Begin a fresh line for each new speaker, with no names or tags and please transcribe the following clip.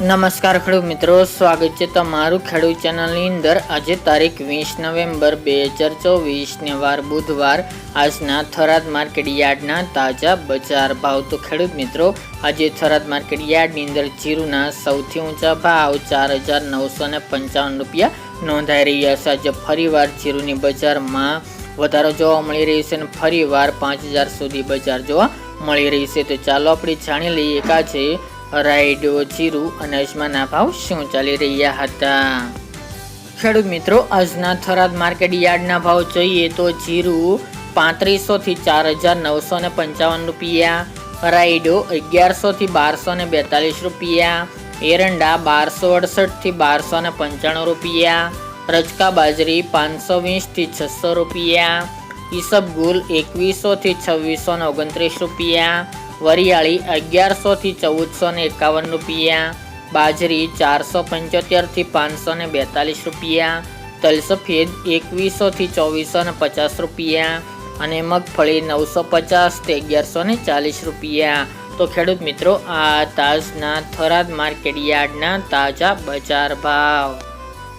નમસ્કાર ખેડૂત મિત્રો, સ્વાગત છે તમારું ખેડૂત ચેનલની અંદર. આજે તારીખ વીસ નવેમ્બર બે હજાર ચોવીસને વાર બુધવાર. આજના થરાદ માર્કેટ યાર્ડના તાજા બજાર ભાવ. તો ખેડૂત મિત્રો, આજે થરાદ માર્કેટ યાર્ડની અંદર જીરુના સૌથી ઊંચા ભાવ ચાર હજાર નવસો ને પંચાવન રૂપિયા નોંધાઈ રહ્યા છે. આજે ફરીવાર જીરુની બજારમાં વધારો જોવા મળી રહ્યો છે અને ફરીવાર પાંચ હજાર સુધી બજાર જોવા મળી રહી છે. તો ચાલો આપણે જાણી લઈએ કે આજે રાયડો જીરું અને અજમાના ભાવ શું ચાલી રહ્યા હતા? ખેડૂત મિત્રો, આજના થરાદ માર્કેટ યાર્ડના ભાવ જોઈએ તો જીરું પાંત્રીસો થી ચાર હજાર નવસો ને પંચાવન રૂપિયા રાયડો અગિયારસો થી બારસો ને બેતાલીસ રૂપિયા, એરંડા બારસો અડસઠથી બારસો ને પંચાણું રૂપિયા, રજકા બાજરી પાંચસો વીસથી છસો રૂપિયા, ઈસબગુલ એકવીસો થી છવ્વીસો ને ઓગણત્રીસ રૂપિયા વરિયાળી અગિયારસો થી ચૌદસો ને એકાવન રૂપિયા, બાજરી ચારસો પંચોતેરથી પાંચસો ને બેતાલીસ રૂપિયા, તલસફેદ એકવીસોથી ચોવીસો ને પચાસ રૂપિયા અને મગફળી નવસો પચાસથી અગિયારસો ને ચાલીસ રૂપિયા. તો ખેડૂત મિત્રો, આ તાજના થરાદ માર્કેટ યાર્ડના તાજા બજાર ભાવ.